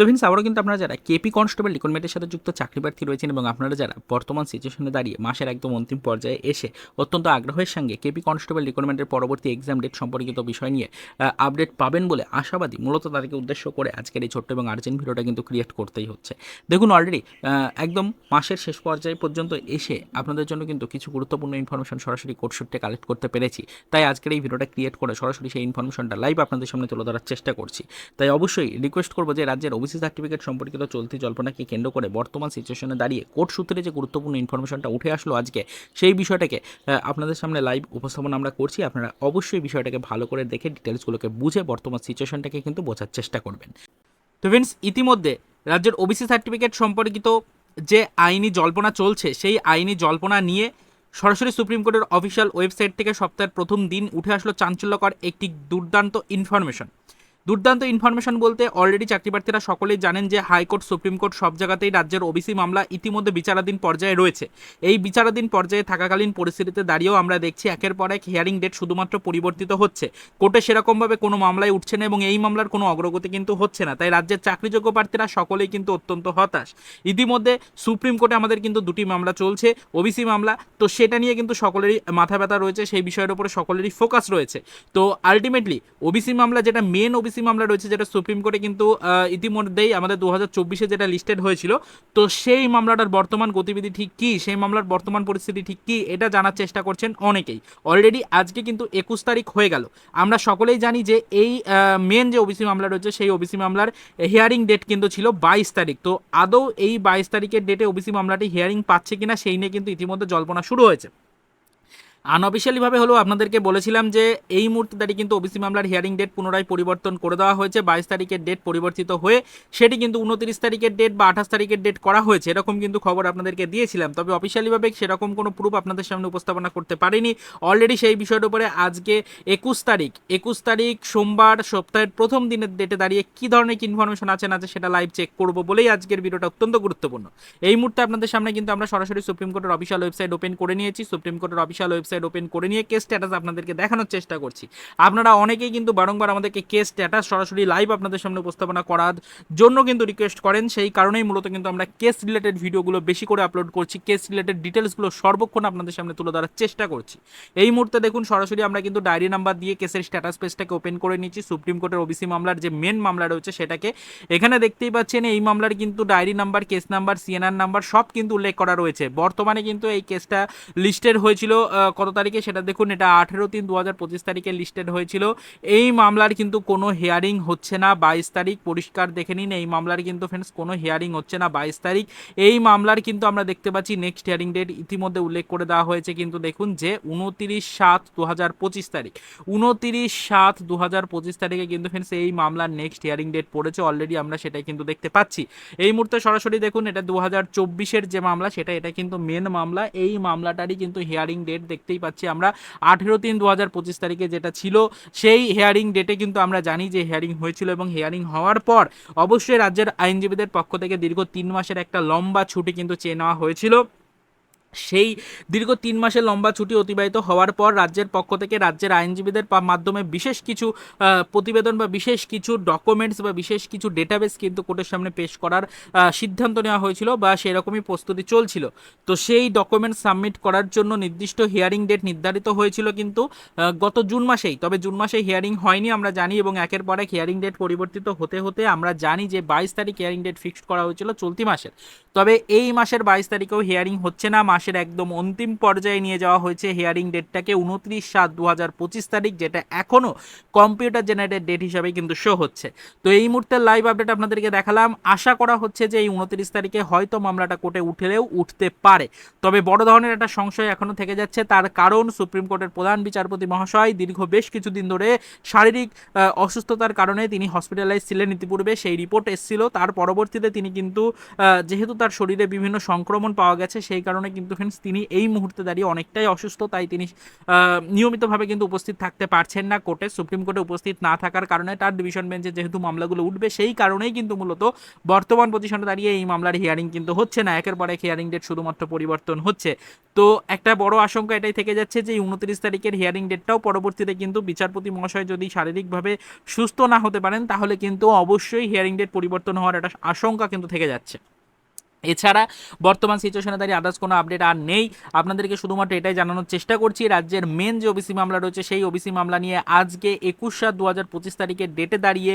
তো ফ্রেন্ডস আবারও কিন্তু আপনারা যারা কেপি কনস্টেবল রিক্রুটমেন্টের সাথে যুক্ত চাকরি প্রার্থী রয়েছেন এবং আপনারা যারা বর্তমান সিচুয়েশনে দাঁড়িয়ে মাসের একদম অন্তিম পর্যায়ে এসে অত্যন্ত আগ্রহের সঙ্গে কেপি কনস্টেবল রিক্রুটমেন্টের পরবর্তী এক্সাম ডেট সম্পর্কিত বিষয় নিয়ে আপডেট পাবেন বলে আশাবাদী। মূলত তাদেরকে উদ্দেশ্য করে আজকের এই ছোট্ট এবং আর্জেন্ট ভিডিওটা কিন্তু ক্রিয়েট করতেই হচ্ছে। দেখুন অলরেডি একদম মাসের শেষ পর্যায়ে পর্যন্ত এসে আপনাদের জন্য কিন্তু কিছু গুরুত্বপূর্ণ ইনফরমেশন সরাসরি কোর্সুটে কালেক্ট করতে পেরেছি। তাই আজকের এই ভিডিওটা ক্রিয়েট করে সরাসরি সেই ইনফরমেশনটা লাইভ আপনাদের সামনে তুলে ধরার চেষ্টা করছি। তাই অবশ্যই রিকোয়েস্ট করব যে রাজ্যের ওবিসি সার্টিফিকেট সম্পর্কিত চলতি জল্পনাকে কেন্দ্র করে বর্তমান সিচুয়েশনে দাঁড়িয়ে কোর্ট সূত্রে যে গুরুত্বপূর্ণ ইনফরমেশনটা উঠে আসলো আজকে, সেই বিষয়টাকে আপনাদের সামনে লাইভ উপস্থাপন আমরা করছি। আপনারা অবশ্যই বিষয়টাকে ভালো করে দেখে ডিটেলসগুলোকে বুঝে বর্তমান সিচুয়েশনটাকে কিন্তু বোঝার চেষ্টা করবেন। তো ফ্রেন্ডস ইতিমধ্যে রাজ্যের ওবিসি সার্টিফিকেট সম্পর্কিত যে আইনি জল্পনা চলছে, সেই আইনি জল্পনা নিয়ে সরাসরি সুপ্রিম কোর্টের অফিসিয়াল ওয়েবসাইট থেকে সপ্তাহের প্রথম দিন উঠে আসলো চাঞ্চল্যকর একটি দুর্দান্ত ইনফরমেশন দুর্দান্ত ইনফরমেশন বলতে অলরেডি চাকরি প্রার্থীরা সকলেই জানেন যে হাইকোর্ট, সুপ্রিম কোর্ট সব জায়গাতেই রাজ্যের ওবিসি মামলা ইতিমধ্যে বিচারাধীন পর্যায়ে রয়েছে। এই বিচারাধীন পর্যায়ে থাকাকালীন পরিস্থিতিতে দাঁড়িয়েও আমরা দেখছি একের পর এক হিয়ারিং ডেট শুধুমাত্র পরিবর্তিত হচ্ছে। কোর্টে সেরকমভাবে কোনো মামলায় উঠছে না এবং এই মামলার কোনো অগ্রগতি কিন্তু হচ্ছে না। তাই রাজ্যের চাকরিযোগ্য প্রার্থীরা সকলেই কিন্তু অত্যন্ত হতাশ। ইতিমধ্যে সুপ্রিম কোর্টে আমাদের কিন্তু দুটি মামলা চলছে ওবিসি মামলা। তো সেটা নিয়ে কিন্তু সকলেরই মাথা ব্যথা রয়েছে, সেই বিষয়ের উপরে সকলেরই ফোকাস রয়েছে। তো আলটিমেটলি ওবিসি মামলা যেটা মেন ওবিসি মামলা রয়েছে, যেটা সুপ্রিম কোর্টে কিন্তু ইতিমধ্যেই আমাদের দু হাজার চব্বিশে যেটা লিস্টেড হয়েছিল। তো সেই মামলাটার বর্তমান গতিবিধি ঠিক কী? সেই মামলার বর্তমান পরিস্থিতি ঠিক কী? এটা জানার চেষ্টা করছেন অনেকেই। অলরেডি আজকে কিন্তু একুশ তারিখ হয়ে গেল। আমরা সকলেই জানি যে এই মেন যে ওবিসি মামলা রয়েছে, সেই ওবিসি মামলার হিয়ারিং ডেট কিন্তু ছিল বাইশ তারিখ। তো আদৌ এই বাইশ তারিখের ডেটে ওবিসি মামলাটি হিয়ারিং পাচ্ছে কিনা, সেই নিয়ে কিন্তু ইতিমধ্যে জল্পনা শুরু হয়েছে। আনঅফিসিয়ালিভাবে হলেও আপনাদেরকে বলেছিলাম যে এই মুহূর্তে দাঁড়িয়ে কিন্তু ওবিসি মামলার হিয়ারিং ডেট পুনরায় পরিবর্তন করে দেওয়া হয়েছে। বাইশ তারিখের ডেট পরিবর্তিত হয়ে সেটি কিন্তু উনত্রিশ তারিখের ডেট বা আঠাশ তারিখের ডেট করা হয়েছে, এরকম কিন্তু খবর আপনাদেরকে দিয়েছিলাম। তবে অফিসিয়ালিভাবে সেরকম কোনো প্রুফ আপনাদের সামনে উপস্থাপনা করতে পারিনি। অলরেডি সেই বিষয়ের উপরে আজকে একুশ তারিখ একুশ তারিখ সোমবার সপ্তাহের প্রথম দিনের ডেটে দাঁড়িয়ে কী ধরনের ইনফরমেশন আছে না আছে সেটা লাইভ চেক করব বলেই আজকের ভিডিওটা অত্যন্ত গুরুত্বপূর্ণ। এই মুহূর্তে আপনাদের সামনে কিন্তু আমরা সরাসরি সুপ্রিম কোর্টের অফিসিয়াল ওয়েবসাইট ওপেন করে নিয়েছি। সুপ্রিম কোর্টের অফিসিয়াল ওয়েবসাইট ওপেন করে নিয়ে কেস স্ট্যাটাস আপনাদেরকে দেখানোর চেষ্টা করছি। আপনারা অনেকেই কিন্তু বারংবার আমাদেরকে কেস স্ট্যাটাস সরাসরি লাইভ আপনাদের সামনে উপস্থাপনা করার জন্য কিন্তু রিকোয়েস্ট করেন। সেই কারণেই মূলত কিন্তু আমরা কেস রিলেটেড ভিডিওগুলো বেশি করে আপলোড করছি। কেস রিলেটেড ডিটেলসগুলো সর্বক্ষণ আপনাদের সামনে তুলে ধরার চেষ্টা করছি। এই মুহূর্তে দেখুন, সরাসরি আমরা কিন্তু ডায়েরি নাম্বার দিয়ে কেসের স্ট্যাটাস পেজটাকে ওপেন করে নিচ্ছি। সুপ্রিম কোর্টের ওবিসি মামলার যে মেন মামলা রয়েছে সেটাকে। এখানে দেখতেই পাচ্ছেন, এই মামলার কিন্তু diary number case number CNR number সব কিন্তু উল্লেখ করা রয়েছে। বর্তমানে কিন্তু এই কেসটা লিস্টেড হয়েছিল কত তারিখে সেটা দেখুন, এটা আঠেরো তিন দু হাজার পঁচিশ তারিখে লিস্টেড হয়েছিল। এই মামলার কিন্তু কোনো হিয়ারিং হচ্ছে না বাইশ তারিখ, পরিষ্কার দেখে নিন, এই মামলার কিন্তু ফ্রেন্ডস কোনো হিয়ারিং হচ্ছে না বাইশ তারিখ। এই মামলার কিন্তু আমরা দেখতে পাচ্ছি নেক্সট হিয়ারিং ডেট ইতিমধ্যে উল্লেখ করে দেওয়া হয়েছে কিন্তু দেখুন যে উনতিরিশ সাত দু হাজার পঁচিশ তারিখ, উনতিরিশ সাত দু হাজার পঁচিশ তারিখে কিন্তু ফ্রেন্ডস এই মামলার নেক্সট হিয়ারিং ডেট পড়েছে অলরেডি আমরা সেটাই কিন্তু দেখতে পাচ্ছি। এই মুহূর্তে সরাসরি দেখুন, এটা দু হাজার চব্বিশের যে মামলা, সেটা, এটা কিন্তু মেন মামলা, এই মামলাটারই কিন্তু হিয়ারিং ডেট দেখতেই পাচ্ছি আমরা। আঠেরো তিন দু হাজার পঁচিশ তারিখে যেটা ছিল, সেই হেয়ারিং ডেটে কিন্তু আমরা জানি যে হেয়ারিং হয়েছিল এবং হেয়ারিং হওয়ার পর অবশ্যই রাজ্যের আইনজীবীদের পক্ষ থেকে দীর্ঘ তিন মাসের একটা লম্বা ছুটি কিন্তু চেয়ে নেওয়া হয়েছিল। সেই দীর্ঘ তিন মাসের লম্বা ছুটি অতিবাহিত হওয়ার পর রাজ্যের পক্ষ থেকে রাজ্যের আইনজীবীদের মাধ্যমে বিশেষ কিছু প্রতিবেদন বা বিশেষ কিছু ডকুমেন্টস বা বিশেষ কিছু ডেটাবেস কিন্তু কোর্টের সামনে পেশ করার সিদ্ধান্ত নেওয়া হয়েছিল বা সেরকমই প্রস্তুতি চলছিল। তো সেই ডকুমেন্ট সাবমিট করার জন্য নির্দিষ্ট হিয়ারিং ডেট নির্ধারিত হয়েছিল কিন্তু গত জুন মাসেই। তবে জুন মাসে হিয়ারিং হয়নি, আমরা জানি এবং একের পর এক হিয়ারিং ডেট পরিবর্তিত হতে হতে আমরা জানি যে বাইশ তারিখ হিয়ারিং ডেট ফিক্সড করা হয়েছিল চলতি মাসের। তবে এই মাসের বাইশ তারিখেও হিয়ারিং হচ্ছে না মাসের একদম অন্তিম পর্যায়ে নিয়ে যাওয়া হয়েছে হিয়ারিং ডেটটাকে উনত্রিশ সাত দু হাজার পঁচিশ তারিখ, যেটা এখনও কম্পিউটার জেনারেটেড ডেট হিসাবে কিন্তু শো হচ্ছে। তো এই মুহূর্তে লাইভ আপডেট আপনাদেরকে দেখালাম। আশা করা হচ্ছে যে এই উনত্রিশ তারিখে হয়তো মামলাটা কোর্টে উঠলেও উঠতে পারে। তবে বড় ধরনের একটা সংশয় এখনও থেকে যাচ্ছে। তার কারণ সুপ্রিম কোর্টের প্রধান বিচারপতি মহাশয় দীর্ঘ বেশ কিছুদিন ধরে শারীরিক অসুস্থতার কারণে তিনি হসপিটালাইজ ছিলেন ইতিপূর্বে, সেই রিপোর্ট এসেছিল। তার পরবর্তীতে তিনি কিন্তু যেহেতু তার শরীরে বিভিন্ন সংক্রমণ পাওয়া গেছে, সেই কারণে কিন্তু কিন্তু ফ্রেন্ডস তিনি এই মুহূর্তে দাঁড়িয়ে অনেকটাই অসুস্থ, তাই তিনি নিয়মিতভাবে কিন্তু উপস্থিত থাকতে পারছেন না কোর্টে। সুপ্রিম কোর্টে উপস্থিত না থাকার কারণে তার ডিভিশন বেঞ্চে যেহেতু মামলাগুলো উঠবে, সেই কারণেই কিন্তু মূলত বর্তমান পজিশনে দাঁড়িয়ে এই মামলার হিয়ারিং কিন্তু হচ্ছে না। একের পর এক হিয়ারিং ডেট শুধুমাত্র পরিবর্তন হচ্ছে। তো একটা বড় আশঙ্কা এটাই থেকে যাচ্ছে যে উনত্রিশ তারিখের হিয়ারিং ডেটটাও পরবর্তীতে কিন্তু বিচারপতি মহাশয় যদি শারীরিকভাবে সুস্থ না হতে পারেন, তাহলে কিন্তু অবশ্যই হিয়ারিং ডেট পরিবর্তন হওয়ার একটা আশঙ্কা কিন্তু থেকে যাচ্ছে। এছাড়া বর্তমান সিচুয়েশনে দাঁড়িয়ে আদার্স কোনো আপডেট আর নেই। আপনাদেরকে শুধুমাত্র এটাই জানানোর চেষ্টা করছি, রাজ্যের মেন যে ওবিসি মামলা রয়েছে, সেই ওবিসি মামলা নিয়ে আজকে একুশ সাত দু হাজার পঁচিশ তারিখের ডেটে দাঁড়িয়ে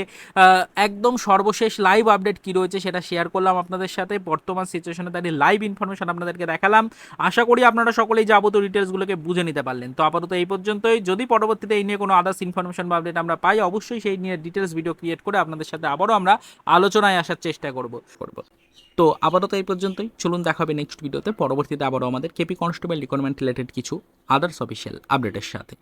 একদম সর্বশেষ লাইভ আপডেট কী রয়েছে সেটা শেয়ার করলাম আপনাদের সাথে। বর্তমান সিচুয়েশনে দাঁড়িয়ে লাইভ ইনফরমেশন আপনাদেরকে দেখালাম। আশা করি আপনারা সকলেই যাবতীয় ডিটেলসগুলোকে বুঝে নিতে পারলেন। তো আপাতত এই পর্যন্তই। যদি পরবর্তীতে এই নিয়ে কোনো আদার্স ইনফরমেশন বা আপডেট আমরা পাই, অবশ্যই সেই নিয়ে ডিটেলস ভিডিও ক্রিয়েট করে আপনাদের সাথে আবারও আমরা আলোচনায় আসার চেষ্টা করব করব। তো আপাতত এই পর্যন্তই। চলুন দেখা হবে নেক্সট ভিডিওতে পরবর্তীতে আবারও আমাদের কেপি কনস্টেবল রিকোয়ারমেন্ট রিলেটেড কিছু আদার্স অফিসিয়াল আপডেটের সাথে।